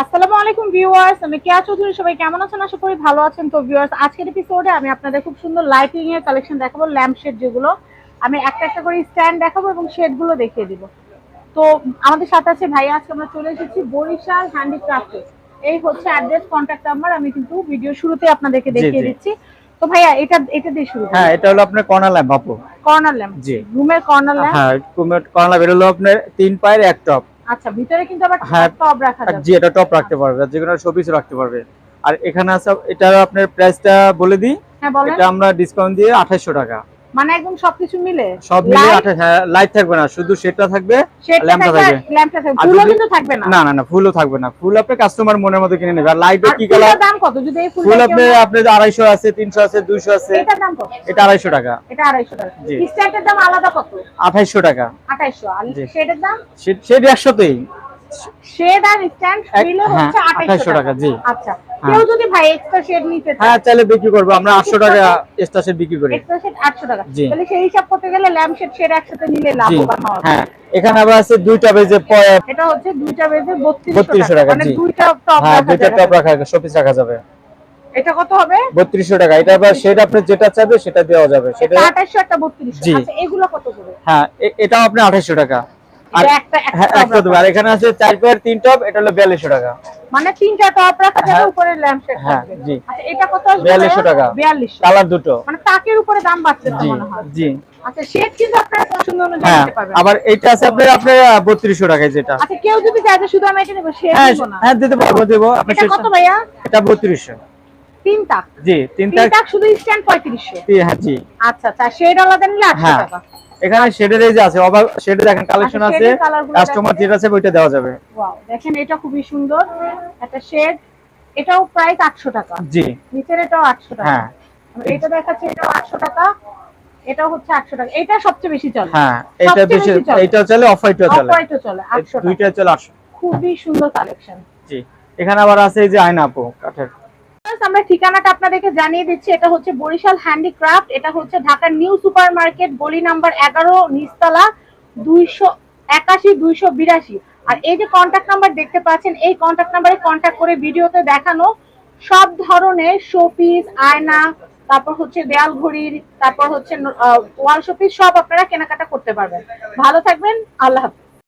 আসসালামু আলাইকুম ভিউয়ার্স আমি কেয়া চৌধুরী সবাই কেমন আছেন? আশা করি ভালো আছেন। তো ভিউয়ার্স আজকের এপিসোডে আমি আপনাদের খুব সুন্দর লাইটিং এর কালেকশন দেখাবো ল্যাম্প শেড যেগুলো। আমি একটা একটা করে স্ট্যান্ড দেখাবো এবং শেডগুলো দেখিয়ে দিব। তো আমাদের সাথে আছে ভাইয়া আজকে আমরা চলে এসেছি বরিশাল হ্যান্ডিক্রাফটে এই হচ্ছে অ্যাড্রেস কন্ট্যাক্ট নাম্বার আমি কিন্তু ভিডিও শুরুতে আপনাদেরকে দেখিয়ে দিচ্ছি। তো ভাইয়া এটা এটা দিয়ে শুরু হ্যাঁ এটা হলো আপনার কর্নার ল্যাম্প আপু। কর্নার ল্যাম্প জি। রুমের কর্নার ল্যাম্প হ্যাঁ কর্নার ল্যাম্প হলো আপনার তিন পায়ের এক টপ আচ্ছা ভিতরে কিন্তু আবার হ্যাঁ, টপ রাখা যাবে। জি এটা টপ রাখতে পারবে যে কোনো শোপিস রাখতে পারবে। আর এখানে আছে এটা আপনার প্রাইসটা বলে দিই। হ্যাঁ বলেন। এটা আমরা ডিসকাউন্ট দিয়ে 2800 টাকা। মানে একদম সবকিছু মিলে? সব Light, আঠাশ হ্যাঁ লাইট থাকবে না শুধু থাকবে ল্যাম্পটা থাকবে থাকবে। ল্যাম্পটা থাকবে। ফুলও কিন্তু থাকবে না? না না না ফুলও থাকবে না। ফুল আপনি কাস্টমার মনের মতো কিনে নেবে। আর কি কালার দাম কত? যদি এই ফুল আপনি আপনার আড়াইশো আছে তিনশো আছে দুইশো আছে এটার দাম কত? এটা আড়াইশো টাকা। এটা আড়াইশো টাকা। জি। স্ট্যান্ডের দাম আলাদা কত? আঠাইশো টাকা। আঠাইশো। আর জি। শেডের দাম? সেটা একশোতেই। শেড আর স্ট্যান্ড মিলে হ্যাঁ, হচ্ছে 2800 টাকা। জি। আচ্ছা হ্যাঁ। কেউ যদি ভাই এক্সট্রা শেড নিতে চায় হ্যাঁ চাইলে বিক্রি করব। আমরা আটশো টাকা স্টেশন বিক্রি করি। এক্সট্রা শেড আটশো টাকা। তাহলে সেই হিসাব করতে গেলে ল্যাম্প শেড শেড একসাথে নিলে লাভবান হওয়া হ্যাঁ এখানে আবার আছে দুইটা বেজে এটা হচ্ছে দুইটা বেজে বত্রিশশো 3200 টাকা মানে দুইটা টপ হ্যাঁ দুইটা। টপ রাখা শোপিস রাখা যাবে। এটা কত হবে? বত্রিশশো টাকা। এটা আবার সেটা আপনি যেটা চাইবে সেটা দেওয়া যাবে। সেটা এটা আঠাইশো একটা বত্রিশশো। জি। আচ্ছা এগুলো কত করে? হ্যাঁ এটাও আপনি আঠাইশো টাকা। আর এটা একটা হ্যাঁ একটা একটা আর এখানে আছে চার পায়ের তিন টপ এটা হলো বিয়াল্লিশশো টাকা। মানে তিনটা টপ রাখা যাবে হ্যাঁ। উপরে ল্যাম্প শেড হ্যাঁ, জি। আচ্ছা এটা কত 4200 টাকা। 4200 কালার দুটো। মানে তাকের উপরে দাম বাড়ছে জি জি। আচ্ছা শেড কিন্তু আপনারা পছন্দ অনুযায়ী হ্যাঁ নিতে পারবেন। আবার এইটা আছে আপনার আপনার বত্রিশশো টাকায় যেটা। আচ্ছা কেউ যদি চায় শুধু আমি এটা শেড হ্যাঁ না। হ্যাঁ দিতে পারব দেবো। আপনি এটা কত ভাইয়া? এটা বত্রিশশো। তিনটা জি তিনটা তিনটা শুধু স্ট্যান্ড পঁয়ত্রিশশো। হ্যাঁ জি। আচ্ছা আচ্ছা শেড আলাদা নিলে টাকা। এখানে শেডের এই যে আছে অবাক শেডে দেখেন কালেকশন আচ্ছা, আছে কাস্টমার যেটা আছে ওইটা দেওয়া যাবে। ওয়াও দেখেন এটা খুবই সুন্দর। একটা শেড এটাও প্রাইস আটশো টাকা। জি। নিচের এটাও আটশো টাকা। হ্যাঁ। এটা দেখাচ্ছে এটাও আটশো টাকা। এটাও হচ্ছে আটশো টাকা। এটা সবচেয়ে বেশি চলে। হ্যাঁ এটা বেশি বেশি চলে। অফ হোয়াইটও চলে। অফ চলে আটশো টাকা। দুইটা চলে আটশো। খুবই সুন্দর কালেকশন জি। এখানে আবার আছে এই যে আয়না আপু। কাঠের আমরা ঠিকানাটা আপনাদেরকে জানিয়ে দিচ্ছি। এটা হচ্ছে বরিশাল হ্যান্ডিক্রাফট এটা হচ্ছে ঢাকার নিউ সুপার মার্কেট গলি নাম্বার এগারো, নিচতলা দুইশো একাশি, দুইশো বিরাশি। আর এই যে কন্ট্যাক্ট নাম্বার দেখতে পাচ্ছেন, এই কন্ট্যাক্ট নাম্বারে কন্ট্যাক্ট করে ভিডিওতে দেখানো সব ধরনের শোপিস আয়না, তারপর হচ্ছে দেয়াল ঘড়ির, তারপর হচ্ছে ওয়াল শোপিস সব আপনারা কেনাকাটা করতে পারবেন। ভালো থাকবেন, আল্লাহ হাফিজ।